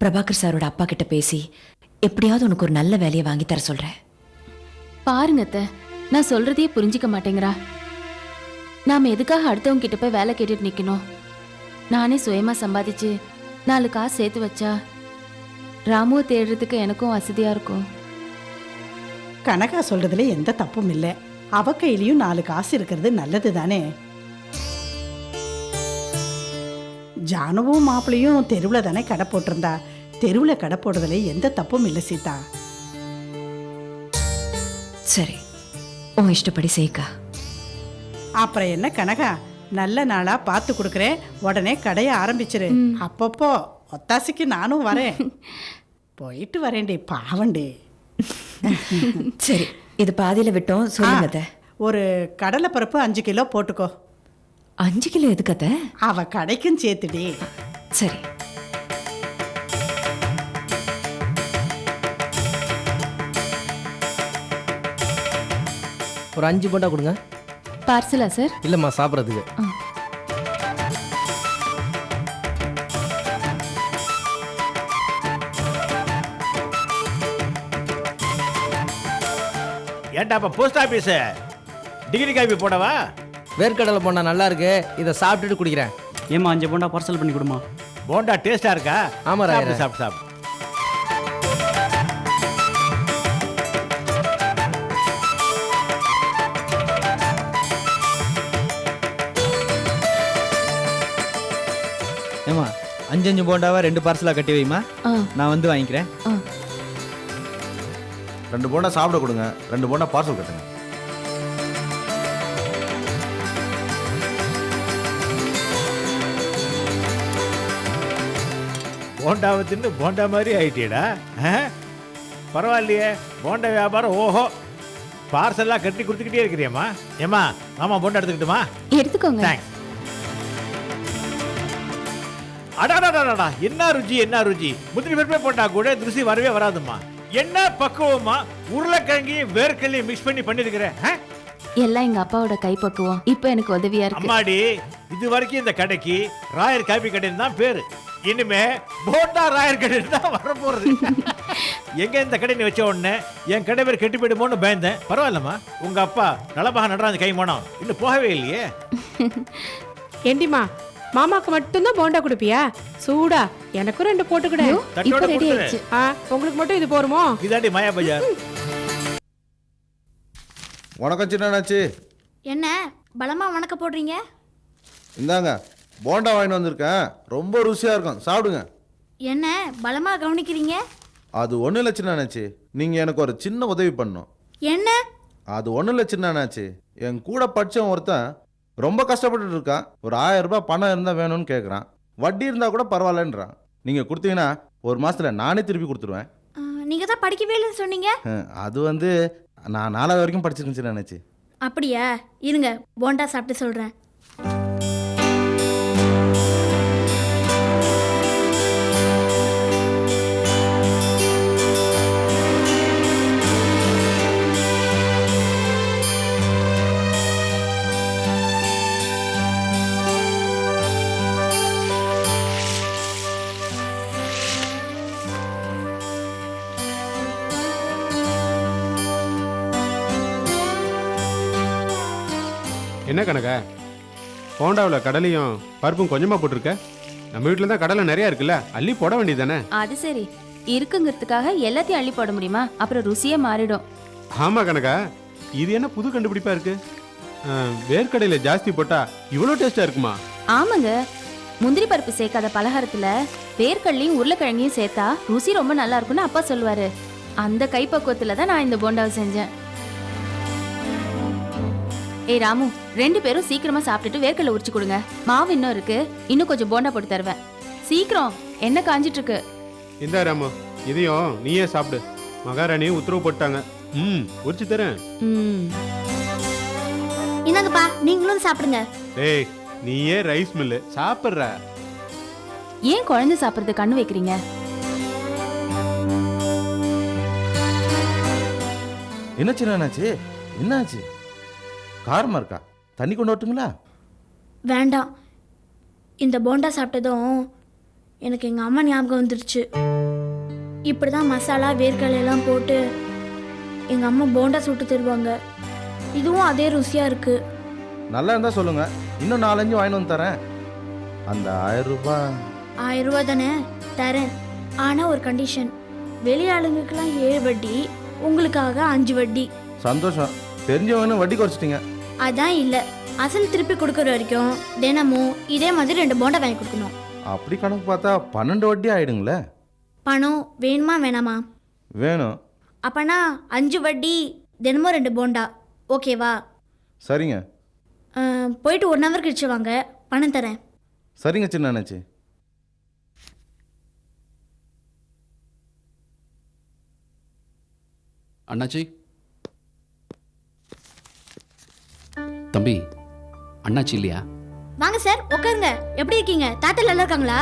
பிரபாகர் சாரோட அப்பா கிட்ட பேசி எப்படியாவது உனக்கு ஒரு நல்ல வேலையை வாங்கி தர சொல்றேன். பாருங்க அத்தை நான் சொல்றதையே புரிஞ்சிக்க மாட்டேங்கிறா. நாம எதுக்காக அடுத்தவங்க கிட்ட போய் வேலை கேட்டுட்டு நிக்கணும்? நானே சுயமா சம்பாதிச்சு நாலு காசு சேர்த்து வச்சா ராமுவை தேடுறதுக்கு எனக்கும் வசதியா இருக்கும். கனகா சொல்றதுல எந்த தப்பும் இல்லை. அவ கையிலயும் நாலு காசு இருக்கிறது நல்லது தானே ஜானுவும் மாப்பிளையும் தெருவில் தானே கடை போட்டிருந்தா? தெருவில் கடை போடுறதுல எந்த தப்பும் இல்லை சீதா. சரி உன் இஷ்டப்படி செய்க்கா அப்புறம் என்ன கனகா? நல்ல நாளா பார்த்து கொடுக்குறேன் உடனே கடையை ஆரம்பிச்சிரு. அப்பப்போ ஒத்தாசைக்கு நானும் வரேன். போயிட்டு வரேன்டி பாவண்டி சரி இது பாதியில விட்டோம். சொல்லுங்க. ஒரு கடலைப்பருப்பு அஞ்சு கிலோ போட்டுக்கோ. அஞ்சு கிலோ எதுக்கு அத்தை? அவ கடைக்கும் சேர்த்துடி. சரி. ஒரு அஞ்சு போண்டா கொடுங்க. பார்சலா சார்? இல்லைம்மா சாப்பிட்றதுக்கு. ஏன்டா அப்ப போஸ்ட் ஆபீஸ் டிகிரி காப்பி போடவா? வேர்க்கடலை போண்டா நல்லா இருக்கு இதை சாப்பிட்டுட்டு குடிக்கிறேன். ஏமா அஞ்சு போண்டா பார்சல் பண்ணி கொடுமா போண்டா டேஸ்டா இருக்கா? ஆமா, ராயரே. சாப்பிடு சாப்பிடு சாப்பிடு. ஏமா அஞ்சு அஞ்சு போண்டாவா ரெண்டு பார்சலாக கட்டி வைமா? நான் வந்து வாங்கிக்கிறேன். ரெண்டு போண்டா சாப்பிட கொடுங்க. ரெண்டு போண்டா பார்சல் கட்டுங்க. போண்டாவை தின்னு போண்டா மாதிரி ஆயிட்டியடா ஆ? பரவாயில்லையே போண்டா வியாபாரம் ஓஹோ. பார்சல்லாம் கட்டி கொடுத்துக்கிட்டே இருக்கிறியம்மா. ஏம்மா மாமா போண்டா எடுத்துக்கிட்டுமா? எடுத்துக்கோங்க. அடாடாடாடா என்ன ருச்சி என்ன ருச்சி. முந்திரி பருப்பே போட்டா கூட இந்த ருசி வரவே வராதும்மா. என்ன பக்குவமா உருளைக்கிழங்கையும் வேர்க்கல்லையும் மிக்ஸ் பண்ணி பண்ணிருக்கிறேன்? எல்லாம் எங்க அப்பாவோட கைப்பக்குவம். இப்போ எனக்கு உதவியா இருக்கு. அம்மாடி இது வரைக்கும் இந்த கடைக்கு ராயர் காபி கடைன்னு தான் பேரு. இனிமே போண்டா ராயர் கடைன்னு தான் வரப்போறது. எங்க இந்த கடை நீ வச்ச உடனே என் கடை பேர் கெட்டு போயிடுமோன்னு பயந்தேன். பரவாயில்லம்மா உங்க அப்பா நலமாக நடராஜ கை மோனம் இன்னும் போகவே இல்லையே. ஏண்டிமா மாமாக்கு மட்டும்தான் போண்டா கொடுப்பியா? சூடா எனக்கும் ரெண்டு போட்டு கொடு தட்டோட இப்போ ரெடி கொடுத்துரு. ஆயிடுச்சு. ஆ உங்களுக்கு மட்டும் இது போருமோ? இதாண்டி மாயா பஜார். வணக்கம் சின்னாச்சு என்ன பலமா வணக்க போடுறீங்க? இந்தாங்க. போண்டா வாங்கிட்டு வந்திருக்கேன். ரொம்ப ருசியாக இருக்கும். சாப்பிடுங்க. என்ன பலமா கவனிக்கிறீங்க? அது ஒன்றும் இல்லை சின்னாச்சு நீங்கள் எனக்கு ஒரு சின்ன உதவி பண்ணணும். என்ன? அது ஒன்றும் இல்லை சின்னாச்சு என் கூட படித்தவன் ஒருத்தன் ரொம்ப கஷ்டப்பட்டுட்டு இருக்கான். ஒரு ஆயிரம் ரூபாய் பணம் இருந்தால் வேணும்னு கேட்குறான் வட்டி இருந்தால் கூட பரவாயில்லன்றான். நீங்கள் கொடுத்தீங்கன்னா ஒரு மாதத்தில் நானே திருப்பி கொடுத்துருவேன். ஆ, நீங்க தான் படிக்கவே இல்லைன்னு சொன்னீங்க? அது வந்து நான் நாலாவது வரைக்கும் படிச்சிருக்கேன் சின்னாச்சு அப்படியா? இருங்க போண்டா சாப்பிட்டு சொல்றேன். என்ன கணக்கா ஹோண்டாவில் கடலையும் பருப்பும் கொஞ்சமாக போட்டிருக்க? நம்ம வீட்டில் தான் கடலை நிறையா இருக்குல்ல அள்ளி போட வேண்டியது தானே அது சரி. இருக்குங்கிறதுக்காக எல்லாத்தையும் அள்ளி போட முடியுமா? அப்புறம் ருசியே மாறிடும். ஆமாம் கணக்கா இது என்ன புது கண்டுபிடிப்பா இருக்கு? அஹ், வேர்க்கடையில் ஜாஸ்தி போட்டா இவ்வளோ டேஸ்ட்டாக இருக்குமா? ஆமாங்க. முந்திரி பருப்பு சேர்க்காத பலகாரத்துல வேர்க்கடலையும் உருளைக்கிழங்கையும் சேர்த்தா ருசி ரொம்ப நல்லா இருக்கும்னு அப்பா சொல்லுவாரு. அந்த கைப்பக்குவத்துல தான் நான் இந்த போண்டாவை செஞ்சேன். ஏய் ராமு ரெண்டு பேரும் சீக்கிரமா சாப்பிட்டுட்டு வேர்க்கடலை உரிச்சு கொடுங்க. மாவு இன்னும் இருக்கு. இன்னும் கொஞ்சம் போண்டா போட்டு தருவேன். சீக்கிரம். என்ன காஞ்சிட்டு இருக்கு இந்தா ராமு இதையும் நீயே சாப்பிடு. மகாராணி உத்தரவு போட்டாங்க. ம் உரிச்சு தரேன். ம். இந்தாங்கப்பா நீங்களும் சாப்பிடுங்க. டேய் நீயே ரைஸ் மில்லு. சாப்பிட்ற. ஏன் குழந்தை சாப்பிடுறது கண்ணு வைக்கிறீங்க? என்ன சின்னாச்சு என்னாச்சு? காரமா இருக்கா? தண்ணி கொண்டு வரட்டுங்களா? வேண்டாம். இந்த போண்டா சாப்பிட்டதும் எனக்கு எங்கள் அம்மா ஞாபகம் வந்துருச்சு. இப்படி தான் மசாலா வேர்க்கடலை எல்லாம் போட்டு எங்கள் அம்மா போண்டா சுட்டு தருவாங்க. இதுவும் அதே ருசியாக இருக்குது நல்லா இருந்தா சொல்லுங்க. இன்னும் நாலஞ்சு வாங்கிட்டு வந்து தரேன். அந்த ஆயிரம் ரூபாய். ஆயிரம் ரூபா தானே? தரேன். ஆனால் ஒரு கண்டிஷன் வெளி ஆளுங்களுக்கெல்லாம் ஏழு வட்டி உங்களுக்காக அஞ்சு வட்டி. சந்தோஷம். தெரிஞ்சவங்கன்னு வட்டி குறைச்சிட்டீங்க. அதான் இல்லை. அசல் திருப்பி கொடுக்குற வரைக்கும் தினமும் இதே மாதிரி ரெண்டு போண்டா வாங்கி கொடுக்கணும். அப்படி கணக்கு பார்த்தா பன்னெண்டு வட்டி ஆயிடுங்களே. பணம் வேணுமா வேணாமா? வேணும். அப்பனா அஞ்சு வட்டி தினமும் ரெண்டு போண்டா. ஓகேவா சரிங்க. அஹ், போயிட்டு ஒன் ஹவர் கழிச்சு வாங்க. பணம் தரேன். சரிங்க சின்ன அண்ணாச்சி. அண்ணாச்சி? தம்பி அண்ணாச்சி இல்லையா? வாங்க சார் உட்காருங்க. எப்படி இருக்கீங்க? தாத்தா நல்லா இருக்காங்களா?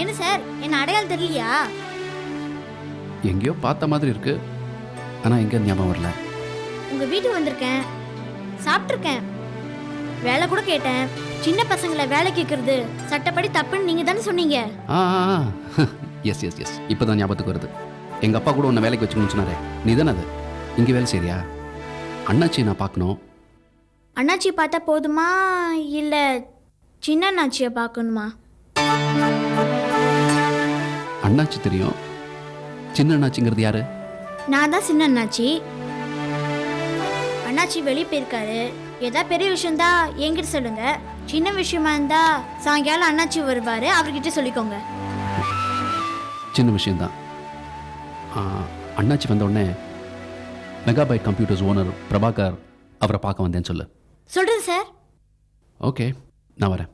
என்ன சார் என்ன அடையாளம் தெரியலையா? எங்கேயோ பார்த்த மாதிரி இருக்கு. ஆனால் எங்கே ஞாபகம் வரல. உங்க வீட்டுக்கு வந்திருக்கேன். சாப்பிட்ருக்கேன் வேலை கூட கேட்டேன். சின்ன பசங்களை வேலை கேட்கறது சட்டப்படி தப்புன்னு நீங்க தானே சொன்னீங்க. ஆ எஸ் எஸ் எஸ் இப்போ தான் ஞாபகத்துக்கு வருது. எங்கள் அப்பா கூட உன்னை வேலைக்கு வச்சுக்கணும்னு சொன்னாரே. நீ தானே அது? இங்கே வேலை சரியா அண்ணாச்சி நான் பார்க்கணும். அண்ணாச்சி பார்த்தா போதுமா? இல்ல சின்ன அண்ணாச்சியை பார்க்கணுமா? அண்ணாச்சி தெரியும். சின்ன அண்ணாச்சிங்கிறது யாரு? நான் தான் சின்ன அண்ணாச்சி. அண்ணாச்சி வெளியே போயிருக்காரு. ஏதா பெரிய விஷயம்தா என்கிட்ட சொல்லுங்க. சின்ன விஷயமா இருந்தா சாயங்காலம் அண்ணாச்சி வருவாரு அவர்கிட்ட சொல்லிக்கோங்க. சின்ன விஷயந்தான் ஆ, அண்ணாச்சி வந்த உடனே மெகாபைட் கம்ப்யூட்டர்ஸ் ஓனர் பிரபாகர் அவரை பார்க்க வந்தேன்னு சொல்லு. சொல்றேன் சார். ஓகே நான் வரேன்.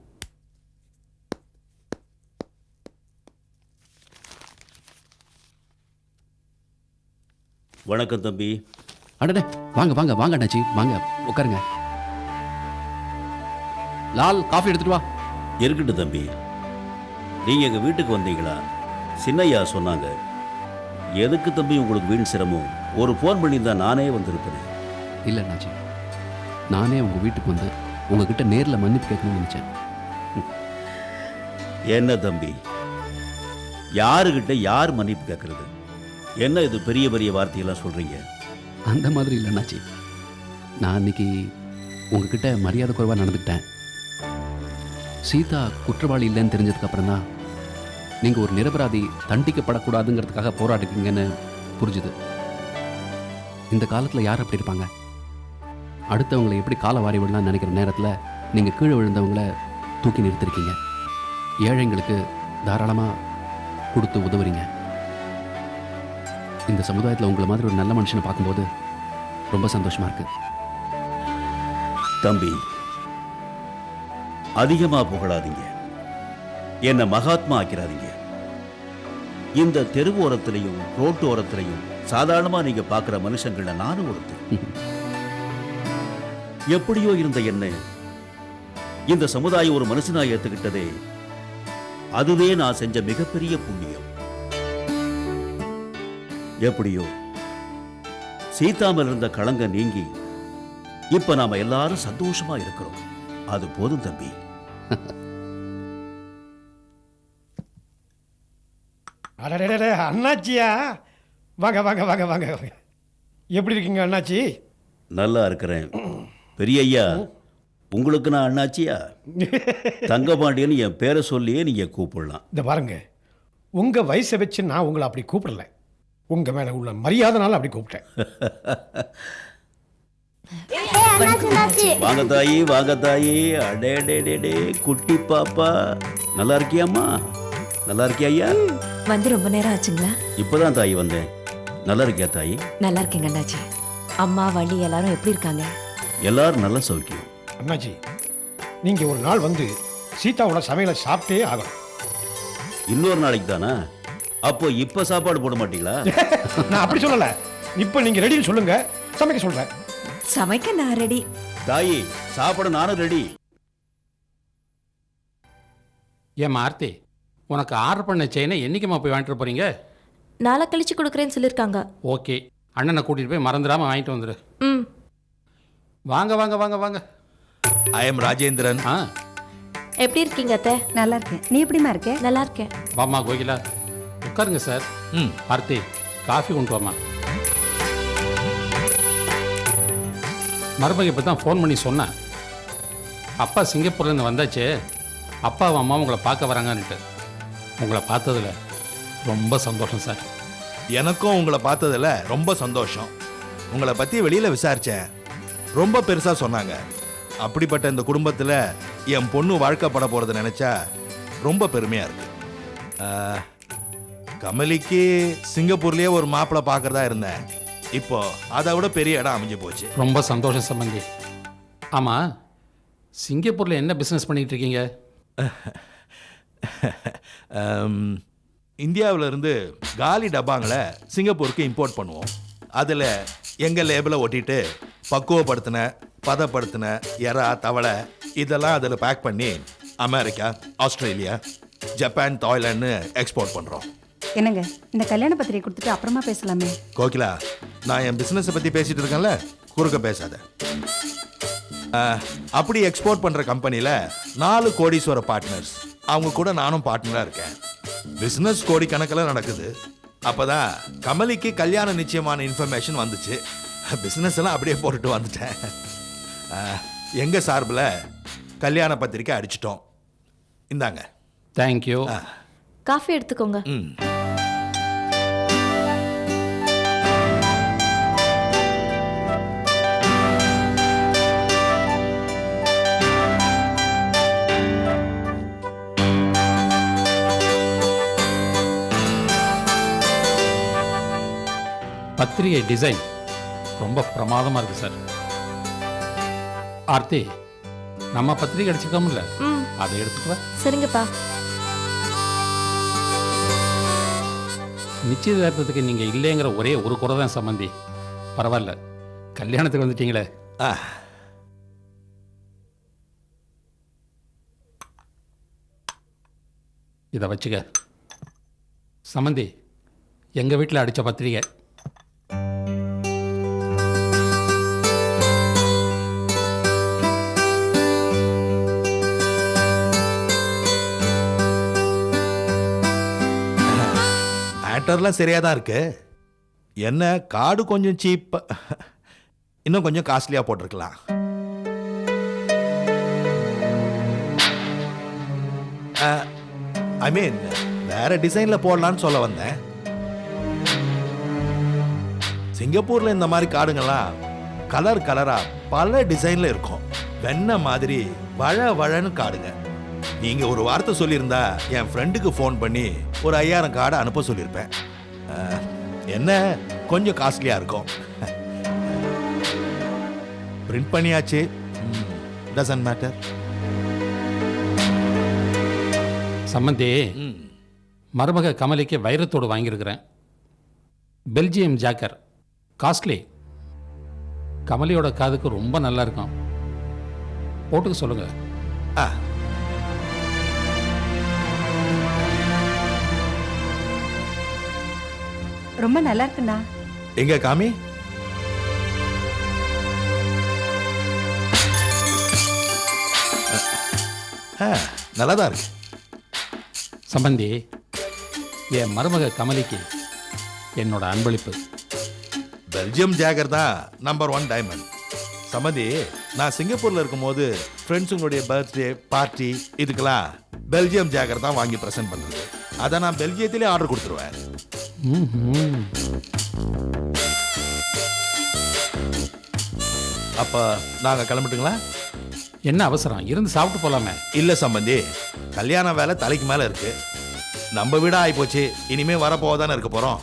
வணக்கம் தம்பி. அடடே வாங்க வாங்க வாங்க அண்ணாச்சி வாங்க உட்காருங்க. லால் காஃபி எடுத்துட்டு வா. இருக்கட்டும் தம்பி. நீங்க எங்க வீட்டுக்கு வந்தீங்களா? சின்னையா சொன்னாங்க. எதுக்கு தம்பி உங்களுக்கு வீண் சிரமம்? ஒரு ஃபோன் பண்ணியிருந்தா நானே வந்திருப்பேன். இல்லை அண்ணாச்சி நானே உங்கள் வீட்டுக்கு வந்து உங்ககிட்ட நேரில் மன்னிப்பு கேட்கணும்னு நினச்சேன். என்ன தம்பி? யாருகிட்ட யார் மன்னிப்பு கேட்கறது? என்ன இது பெரிய பெரிய வார்த்தையெல்லாம் சொல்றீங்க? அந்த மாதிரி இல்லை அண்ணாச்சி நான் அன்னைக்கு உங்ககிட்ட மரியாதை குறைவாக நடந்துக்கிட்டேன். சீதா குற்றவாளி இல்லைன்னு தெரிஞ்சதுக்கு அப்புறம் தான் நீங்கள் ஒரு நிரபராதி தண்டிக்கப்படக்கூடாதுங்கிறதுக்காக போராடுறீங்கன்னு புரிஞ்சுது. இந்த காலத்தில் யார் அப்படி இருப்பாங்க? அடுத்தவங்களை எப்படி காலை வாரி விடலாம்னு நினைக்கிற நேரத்தில் நீங்கள் கீழே விழுந்தவங்கள தூக்கி நிறுத்திருக்கீங்க. ஏழைங்களுக்கு தாராளமாக கொடுத்து உதவுறீங்க. இந்த சமுதாயத்தில் உங்களை மாதிரி ஒரு நல்ல மனுஷனை பார்க்கும்போது ரொம்ப சந்தோஷமா இருக்கு. தம்பி அதிகமா புகழாதீங்க. என்ன மகாத்மா ஆக்கிறாதீங்க இந்த தெரு ஓரத்திலையும் ரோட்டு ஓரத்திலையும் சாதாரணமா நீங்க பாக்குற மனுஷங்கள நானும் ஒருத்தர் எப்படியோ இருந்த என்ன இந்த சமுதாயம் ஒரு மனுஷனா ஏத்துக்கிட்டதே அதுவே நான் செஞ்ச மிகப்பெரிய புண்ணியம். எப்படியோ சீதாமல் இருந்த களங்க நீங்கி இப்ப நாம எல்லாரும் சந்தோஷமா இருக்கிறோம். அது போதும் தம்பி. அடடடட அண்ணாச்சியா? வாங்க வாங்க வாங்க வாங்க. வாங்க எப்படி இருக்கீங்க அண்ணாச்சி? நல்லா இருக்கிறேன். பெரிய ஐயா உங்களுக்கு நான் அண்ணாச்சியா? தங்கபாண்டியன் என் பேரை சொல்லியே நீங்க கூப்பிடலாம். இந்த பாருங்க உங்கள் வயசை வச்சு நான் உங்களை அப்படி கூப்பிடல. உங்கள் மேலே உள்ள மரியாதைனால அப்படி கூப்பிட்டேன். வாங்க தாயி வாங்க தாயி. அடே டே டே குட்டி பாப்பா. நல்லா இருக்கியாம்மா? நல்லா இருக்கியா ஐயா? வந்து ரொம்ப நேரம் ஆச்சுங்களா? இப்பதான் தாயி வந்தேன். நல்லா இருக்கியா தாயி? நல்லா இருக்கேங்க அண்ணாச்சி அம்மா வள்ளி எல்லாரும் எப்படி இருக்காங்க? எல்லாரும் நல்ல சௌக்கியம். அண்ணாச்சி நீங்க ஒரு நாள் வந்து சீதாவோட சமையலை சாப்பிட்டே ஆகணும். இன்னொரு நாளைக்கு தானே? அப்போ இப்ப சாப்பாடு போட மாட்டீங்களா? நான் அப்படி சொல்லல. இப்போ நீங்க ரெடின்னு சொல்லுங்க. சமைக்க சொல்றேன். சமைக்க நான் ரெடி தாயி சாப்பாடு நானும் ரெடி ஏம்மா ஆர்த்தி உனக்கு ஆர்டர் பண்ண செயினை என்னைக்குமா போய் வாங்கிட்டு போறீங்க? நாளை கழிச்சு கொடுக்குறேன்னு சொல்லியிருக்காங்க ஓகே. அண்ணனை கூட்டிட்டு போய் மறந்துடாம வாங்கிட்டு வந்துடு ம். வாங்க வாங்க வாங்க வாங்க. I am Rajendran. ஆ? எப்படி இருக்கீங்க அத்தை? நல்லா இருக்கேன். நீ எப்படிமா இருக்க? நல்லா இருக்கேன். வாம்மா கோகிலா. உட்காருங்க சார். ம். ஆர்த்தி காஃபி கொண்டு வாம்மா. மருமக இப்போ தான் ஃபோன் பண்ணி சொன்னேன் அப்பா சிங்கப்பூர்லேருந்து வந்தாச்சு. அப்பாவும் அம்மாவும் உங்களை பார்க்க வராங்கன்னுட்டு. உங்களை பார்த்ததுல ரொம்ப சந்தோஷம் சார். எனக்கும் உங்களை பார்த்ததுல ரொம்ப சந்தோஷம். உங்களை பற்றி வெளியில் விசாரித்தேன் ரொம்ப பெருசாக சொன்னாங்க. அப்படிப்பட்ட இந்த குடும்பத்தில் என் பொண்ணு வாழ்க்கப்பட போகிறத நினச்சா ரொம்ப பெருமையாக இருக்கு. ஆஹ், கமலிக்கு சிங்கப்பூர்லேயே ஒரு மாப்பிள்ளை பார்க்கறதா இருந்தேன். இப்போ அதை விட பெரிய இடம் அமைஞ்சு போச்சு. ரொம்ப சந்தோஷம் சம்பந்தி. ஆமாம் சிங்கப்பூரில் என்ன பிஸ்னஸ் பண்ணிட்டு இருக்கீங்க? இந்தியாவில இருந்து காலி டப்பாங்களை சிங்கப்பூருக்கு இம்போர்ட் பண்ணுவோம். அதில் எங்கள் லேபிளை ஒட்டிட்டு பக்குவப்படுத்தின பதப்படுத்தின எறா தவளை இதெல்லாம் அதில் பேக் பண்ணி America Australia Japan Thailand export பண்ணுறோம் என்னங்க இந்த கல்யாண பத்திரிகை கொடுத்துட்டு அப்புறமா பேசலாமே? கோகிலா நான் என் பிஸ்னஸை பற்றி பேசிட்டு இருக்கேன்ல குறுக்க பேசாத. அப்படி எக்ஸ்போர்ட் பண்ணுற கம்பெனியில் நாலு கோடீஸ்வர பார்ட்னர்ஸ் அவங்க கூட நானும் பார்ட்னராக இருக்கேன். பிஸ்னஸ் கோடி கணக்கில் நடக்குது. அப்பதான் கமலிக்கு கல்யாண நிச்சயமான இன்ஃபர்மேஷன் வந்துச்சு. பிஸ்னஸ் எல்லாம் அப்படியே போட்டுட்டு வந்துட்டேன். அஹ், எங்க சார்பில் கல்யாண பத்திரிக்கை அடிச்சிட்டோம். இந்தாங்க. தேங்க்யூ காஃபி எடுத்துக்கோங்க. ம். பத்திரிகை டிசைன் ரொம்ப பிரமாதமாக இருக்கு சார் ஆர்த்தி நம்ம பத்திரிகை அடிச்சுக்கோம்ல. அதை எடுத்துக்குவா சரிங்கப்பா. நிச்சயதார்த்தத்துக்கு நீங்கள் இல்லைங்கிற ஒரே ஒரு குறை தான் சம்மந்தி பரவாயில்ல. கல்யாணத்துக்கு வந்துட்டீங்களே. இதை வச்சுக்க. சம்மந்தி எங்கள் வீட்டில் அடித்த பத்திரிகை மேட்டர்லாம் சரியாக தான் இருக்கு. என்ன கார்டு கொஞ்சம் சீப்பாக இன்னும் கொஞ்சம் காஸ்ட்லியாக போட்டிருக்கலாம். ஐ மீன் வேற டிசைனில் போடலான்னு சொல்ல வந்தேன். சிங்கப்பூரில் இந்த மாதிரி காடுங்கள்லாம் கலர் கலராக பல டிசைனில் இருக்கும். வெண்ணெய் மாதிரி வழ வழன்னு காடுங்க. நீங்க ஒரு வார்த்தை சொல்லியிருந்தா என் ஃப்ரெண்டுக்கு ஃபோன் பண்ணி ஒரு ஐயாயிரம் கார்டை அனுப்ப சொல்லியிருப்பேன். என்ன? கொஞ்சம் காஸ்ட்லியா இருக்கும். பிரிண்ட் பண்ணியாச்சு. டசன்ட் மேட்டர் சம்மந்தி மருமக கமலிக்கு வைரத்தோடு வாங்கியிருக்கிறேன். பெல்ஜியம் ஜாக்கர். காஸ்ட்லி கமலியோட காதுக்கு ரொம்ப நல்லா இருக்கும். போட்டுக்க சொல்லுங்க. ஆ ரொம்ப நல்லா இருக்குண்ணா எங்க காமி? நல்லா தான் இருக்கு. சம்பந்தி என் மருமக கமலிக்கு என்னோட அன்பளிப்பு. பெல்ஜியம் ஜாகர் தான் நம்பர் ஒன் டைமண்ட் சம்மதி நான் சிங்கப்பூர்ல இருக்கும்போது ஃப்ரெண்ட்ஸுங்களுடைய பர்த்டே பார்ட்டி இதுக்கெல்லாம் பெல்ஜியம் ஜாகர் தான் வாங்கி ப்ரெசென்ட் பண்ணுறது அதை நான் பெல்ஜியத்திலே ஆர்டர் கொடுத்துருவேன். அப்போ நாங்கள் கிளம்பட்டுங்களா? என்ன அவசரம்? இருந்து சாப்பிட்டு போலாமே. இல்லை சம்பந்தி கல்யாண வேலை தலைக்கு மேலே இருக்கு. நம்ம வீடா ஆயிப்போச்சு இனிமே வரப்போதானே இருக்க போகிறோம்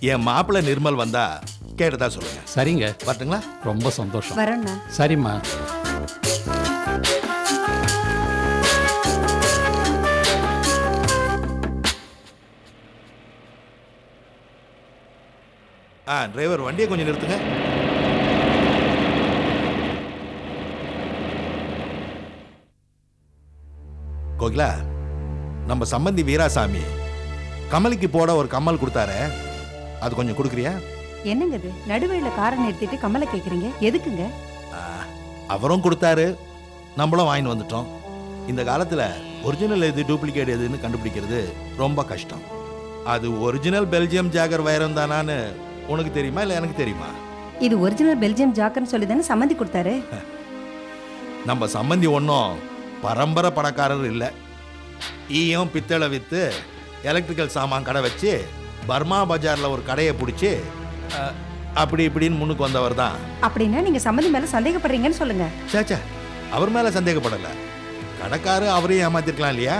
என் மாப்பிள்ளை நிர்மல் வந்தா கேட்டதா சொல்லுங்க. சரிங்க. வரட்டுங்களா? ரொம்ப சந்தோஷம். வரேண்ணா சரிம்மா. ஆ டிரைவர் வண்டியை கொஞ்சம் நிறுத்துங்க. கோகிலா நம்ம சம்பந்தி வீராசாமி கமலிக்கு போட ஒரு கம்மல் கொடுத்தாரே. அது கொஞ்சம் கொடுக்குறியா? என்னங்க இது நடுவழியில காரை நிறுத்திட்டு கமலை கேக்குறீங்க? எதுக்குங்க? அவரும் கொடுத்தாரு. நம்மளும் வாங்கிட்டு வந்துட்டோம். இந்த காலத்தில் ஒரிஜினல் எது டூப்ளிகேட் எதுன்னு கண்டுபிடிக்கிறது ரொம்ப கஷ்டம். அது ஒரிஜினல் பெல்ஜியம் ஜாகர் வைரம் தானான்னு உனக்கு தெரியுமா இல்லை எனக்கு தெரியுமா? இது ஒரிஜினல் பெல்ஜியம் ஜாக்கர்னு சொல்லி தானே சம்மந்தி கொடுத்தாரு? நம்ம சம்பந்தி ஒன்றும் பரம்பரை பணக்காரர் இல்லை. ஈயம் பித்தளை விற்று எலக்ட்ரிக்கல் சாமான் கடை வச்சு பர்மா பஜாரில் ஒரு கடையை பிடிச்சி அஹ், அப்படி இப்படின்னு முன்னுக்கு வந்தவர் தான். அப்படின்னா நீங்க சம்மந்தி மேல சந்தேகப்படுறீங்கன்னு சொல்லுங்க. சேச்சா அவர் மேலே சந்தேகப்படலை. கடைக்காரு அவரையும் ஏமாத்திருக்கலாம் இல்லையா?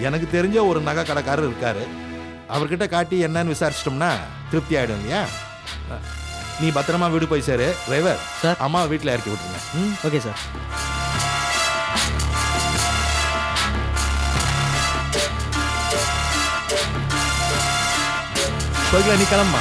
எனக்கு தெரிஞ்ச ஒரு நகை கடைக்காரர் இருக்காரு. அவர்கிட்ட காட்டி என்னன்னு விசாரிச்சிட்டோம்னா திருப்தி ஆயிடும் இல்லையா நீ பத்திரமா வீடு போய் சேரு. டிரைவர் சார் அம்மா வீட்டில் இறக்கி விட்டுருங்க. ம்? ஓகே சார் கோயில நீ கிளம்பா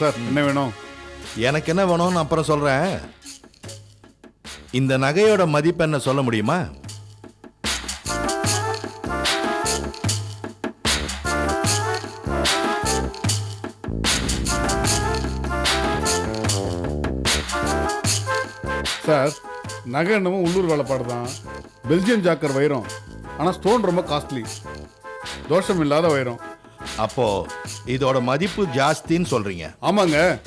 சார். என்ன வேணும்? எனக்கு என்ன வேணும்னு அப்புறம் சொல்றேன். இந்த நகையோட மதிப்பு என்ன சொல்ல முடியுமா? சார் நகை என்னமோ உள்ளூர் வேலைப்பாடு தான் பெல்ஜியம் ஜாக்கர் வைரம். ஆனால் ஸ்டோன் ரொம்ப காஸ்ட்லி தோஷம் இல்லாத வைரம். அப்போ இதோட மதிப்பு ஜாஸ்தின்னு சொல்றீங்க. ஆமாங்க.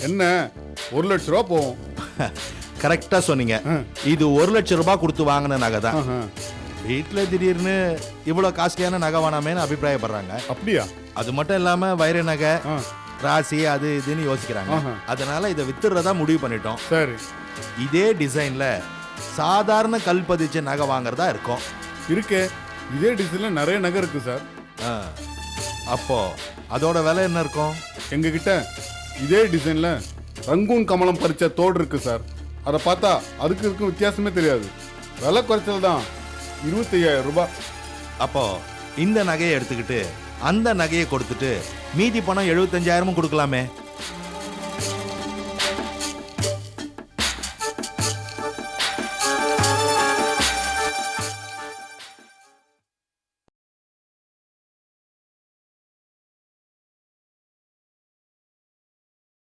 என்ன? ஒரு லட்ச ரூபா போகும். கரெக்டா சொன்னீங்க. இது ஒரு லட்சம் ரூபாய் கொடுத்து வாங்கின நகை தான். வீட்டில் திடீர்னு இவ்வளோ காஸ்ட்லியான நகை வேணாமேன்னு அபிப்பிராயப்படுறாங்க. அப்படியா? அது மட்டும் இல்லாம வைர நகை ராசி அது இதுன்னு யோசிக்கிறாங்க. அதனால இதை வித்துறதா முடிவு பண்ணிட்டோம். சரி. இதே டிசைன்ல சாதாரண கல் பதிச்ச நகை வாங்குறதா இருக்கும். இருக்கே. இதே டிசைன்ல நிறைய நகை இருக்கு சார். ஆ. அப்போ அதோட விலை என்ன இருக்கும்? எங்ககிட்ட இதே டிசைன்ல ரங்கூன் கமலம் பறிச்ச தோடு இருக்கு சார் அதை பார்த்தா அதுக்கு இருக்கும் வித்தியாசமே தெரியாது. விலை குறைச்சல் தான். இருபத்தி ஐயாயிரம் ரூபாய். அப்போ இந்த நகையை எடுத்துக்கிட்டு அந்த நகையை கொடுத்துட்டு மீதி பணம் எழுபத்தஞ்சாயிரமும் கொடுக்கலாமே?